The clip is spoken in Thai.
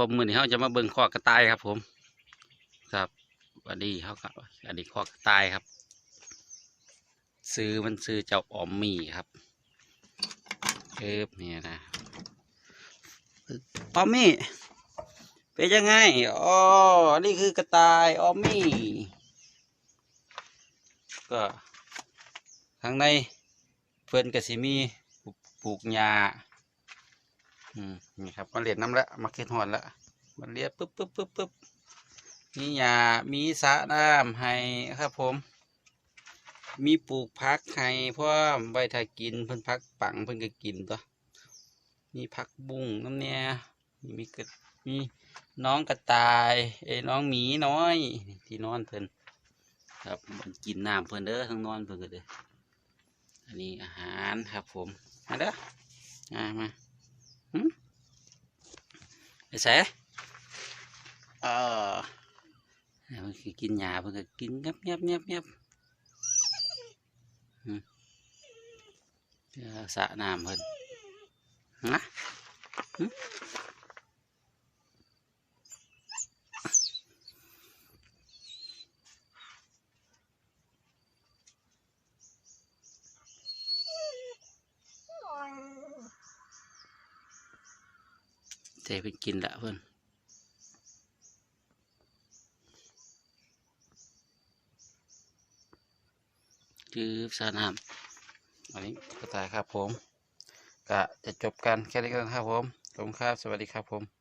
ผมมือนี้เขาจะมาเบิ่งข้อกระต่ายครับ ผม ครับอันนี้เขาก็อันนี้ข้อกระต่ายครับ ซื้อมันซื้อเจ้าออมมี่ครับเอ๊บเนี่ยนะออมมี่เป็นยังไงอ๋ออันนี้คือกระต่ายออมมี่ก็ข้างในเพื่อนก็สิมีปลูกหญ้า อืมนี่ครับมาเรียนน้ำละมาเก็ดหอนละมาเรียปุ๊บปุ๊บปุ๊บปุ๊บมีหญ้ามีสระน้ำให้ครับผม มีปลูกพักให้เพราะใบทากินเพิ่นพักปังเพิ่นก็กินตัวมีผักบุ้งน้ำเนี่ยมีกระมีน้องกระต่ายเอ้น้องหมีน้อยที่นอนเพิ่นครับมันกินน้ำเพิ่นเด้อทั้งนอนเพิ่นก็เด้ออันนี้อาหารครับผมมาเด้อมามา ไปใส่เออมันคือกินหญ้าเพิ่นก็กินเงียบเงียบเงียบเงียบอืมเดี๋ยวสระ น้ำเพิ่นนะหึเจเพิ่นกินละเพิ่นจืบสาน้ำอันนี้ก็ตายครับผม ก็จะจบกันแค่นี้กันครับผมขอบคุณครับ สวัสดีครับผม